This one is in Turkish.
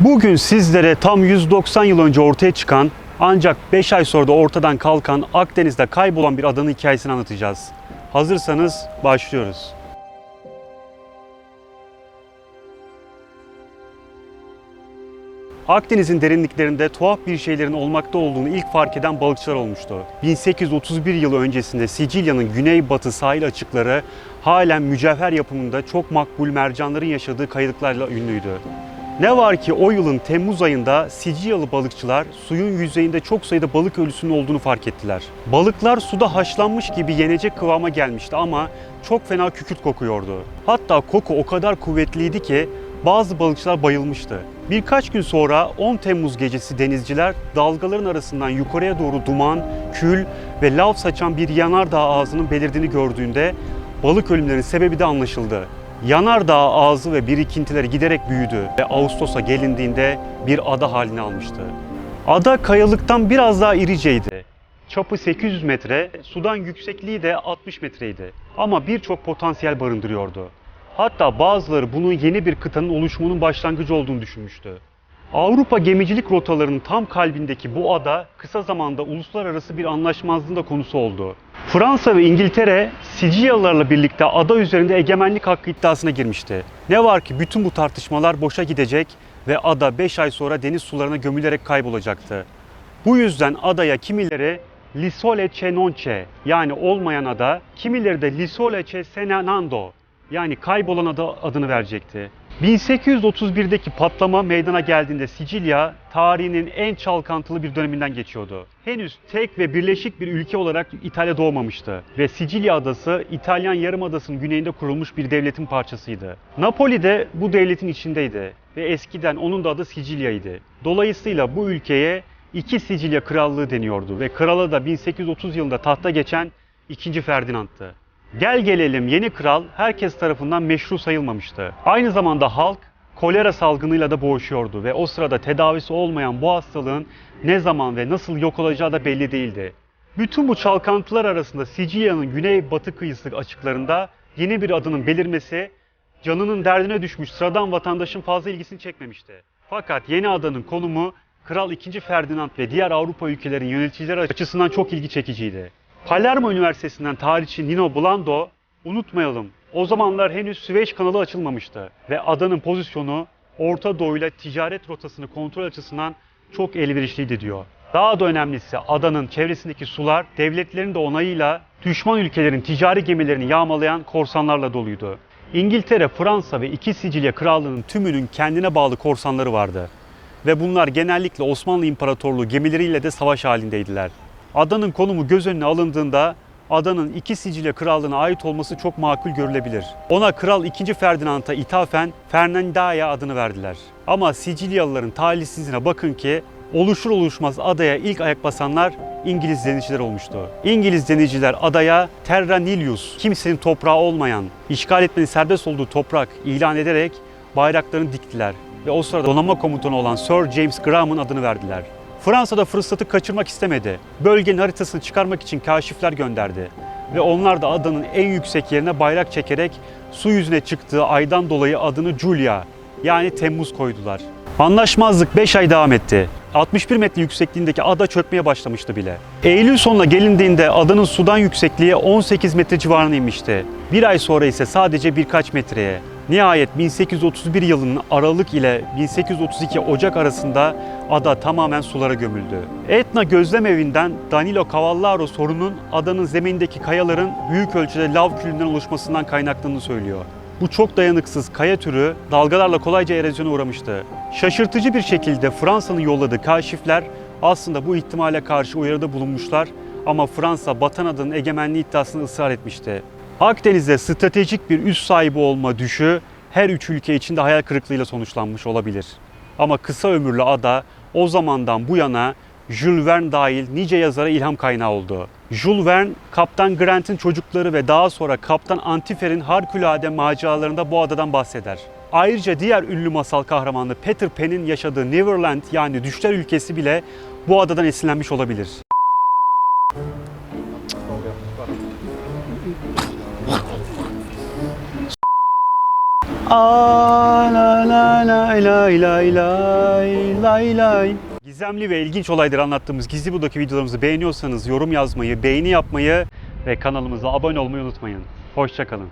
Bugün sizlere tam 190 yıl önce ortaya çıkan ancak 5 ay sonra da ortadan kalkan Akdeniz'de kaybolan bir adanın hikayesini anlatacağız. Hazırsanız başlıyoruz. Akdeniz'in derinliklerinde tuhaf bir şeylerin olmakta olduğunu ilk fark eden balıkçılar olmuştu. 1831 yılı öncesinde Sicilya'nın güneybatı sahil açıkları halen mücevher yapımında çok makbul mercanların yaşadığı kayıklarla ünlüydü. Ne var ki o yılın Temmuz ayında Sicilyalı balıkçılar suyun yüzeyinde çok sayıda balık ölüsünün olduğunu fark ettiler. Balıklar suda haşlanmış gibi yenecek kıvama gelmişti ama çok fena kükürt kokuyordu. Hatta koku o kadar kuvvetliydi ki bazı balıkçılar bayılmıştı. Birkaç gün sonra 10 Temmuz gecesi denizciler dalgaların arasından yukarıya doğru duman, kül ve lav saçan bir yanardağ ağzının belirdiğini gördüğünde balık ölümlerinin sebebi de anlaşıldı. Yanardağ ağzı ve birikintileri giderek büyüdü ve Ağustos'a gelindiğinde bir ada halini almıştı. Ada kayalıktan biraz daha iriceydi. Çapı 800 metre, sudan yüksekliği de 60 metreydi. Ama birçok potansiyel barındırıyordu. Hatta bazıları bunun yeni bir kıtanın oluşumunun başlangıcı olduğunu düşünmüştü. Avrupa gemicilik rotalarının tam kalbindeki bu ada kısa zamanda uluslararası bir anlaşmazlığın da konusu oldu. Fransa ve İngiltere Sicilyalılarla birlikte ada üzerinde egemenlik hakkı iddiasına girmişti. Ne var ki bütün bu tartışmalar boşa gidecek ve ada 5 ay sonra deniz sularına gömülerek kaybolacaktı. Bu yüzden adaya kimileri Lisole Cenonce yani olmayan ada, kimileri de Lisole Cesenando yani kaybolan ada adını verecekti. 1831'deki patlama meydana geldiğinde Sicilya tarihinin en çalkantılı bir döneminden geçiyordu. Henüz tek ve birleşik bir ülke olarak İtalya doğmamıştı ve Sicilya adası İtalyan Yarımadası'nın güneyinde kurulmuş bir devletin parçasıydı. Napoli de bu devletin içindeydi ve eskiden onun da adı Sicilya'ydı. Dolayısıyla bu ülkeye iki Sicilya Krallığı deniyordu ve kralı da 1830 yılında tahta geçen 2. Ferdinand'tı. Gel gelelim yeni kral herkes tarafından meşru sayılmamıştı. Aynı zamanda halk kolera salgınıyla da boğuşuyordu ve o sırada tedavisi olmayan bu hastalığın ne zaman ve nasıl yok olacağı da belli değildi. Bütün bu çalkantılar arasında Sicilya'nın güney-batı kıyısı açıklarında yeni bir adının belirmesi canının derdine düşmüş sıradan vatandaşın fazla ilgisini çekmemişti. Fakat yeni adanın konumu Kral 2. Ferdinand ve diğer Avrupa ülkelerinin yöneticileri açısından çok ilgi çekiciydi. Palermo Üniversitesi'nden tarihçi Nino Blando, unutmayalım o zamanlar henüz Süveyş kanalı açılmamıştı ve adanın pozisyonu Orta Doğu ile ticaret rotasını kontrol açısından çok elverişliydi diyor. Daha da önemlisi adanın çevresindeki sular devletlerin de onayıyla düşman ülkelerin ticari gemilerini yağmalayan korsanlarla doluydu. İngiltere, Fransa ve iki Sicilya krallığının tümünün kendine bağlı korsanları vardı ve bunlar genellikle Osmanlı İmparatorluğu gemileriyle de savaş halindeydiler. Adanın konumu göz önüne alındığında adanın iki Sicilya krallığına ait olması çok makul görülebilir. Ona Kral 2. Ferdinand'a ithafen Fernandaya adını verdiler. Ama Sicilyalıların talihsizliğine bakın ki oluşur oluşmaz adaya ilk ayak basanlar İngiliz denizciler olmuştu. İngiliz denizciler adaya Terra Nilius, kimsenin toprağı olmayan, işgal etmenin serbest olduğu toprak ilan ederek bayraklarını diktiler ve o sırada donanma komutanı olan Sir James Graham'ın adını verdiler. Fransa da fırsatı kaçırmak istemedi. Bölgenin haritasını çıkarmak için kaşifler gönderdi. Ve onlar da adanın en yüksek yerine bayrak çekerek su yüzüne çıktığı aydan dolayı adını Julia yani Temmuz koydular. Anlaşmazlık 5 ay devam etti. 61 metre yüksekliğindeki ada çökmeye başlamıştı bile. Eylül sonuna gelindiğinde adanın sudan yüksekliği 18 metre civarına inmişti. Bir ay sonra ise sadece birkaç metreye. Nihayet 1831 yılının Aralık ile 1832 Ocak arasında ada tamamen sulara gömüldü. Etna gözlem evinden Danilo Cavallaro sorunun adanın zeminindeki kayaların büyük ölçüde lav külünden oluşmasından kaynaklandığını söylüyor. Bu çok dayanıksız kaya türü dalgalarla kolayca erozyona uğramıştı. Şaşırtıcı bir şekilde Fransa'nın yolladığı kaşifler aslında bu ihtimale karşı uyarıda bulunmuşlar ama Fransa Batan Adanın egemenliği iddiasını ısrar etmişti. Akdeniz'de stratejik bir üs sahibi olma düşü her üç ülke için de hayal kırıklığıyla sonuçlanmış olabilir. Ama kısa ömürlü ada o zamandan bu yana Jules Verne dahil nice yazara ilham kaynağı oldu. Jules Verne, Kaptan Grant'in çocukları ve daha sonra Kaptan Antifer'in harikulade maceralarında bu adadan bahseder. Ayrıca diğer ünlü masal kahramanı Peter Pan'in yaşadığı Neverland yani düşler ülkesi bile bu adadan esinlenmiş olabilir. Aa, la la lay lay lay lay lay lay. Gizemli ve ilginç olayları anlattığımız Gizli Buda'daki videolarımızı beğeniyorsanız yorum yazmayı, beğeni yapmayı ve kanalımıza abone olmayı unutmayın. Hoşçakalın.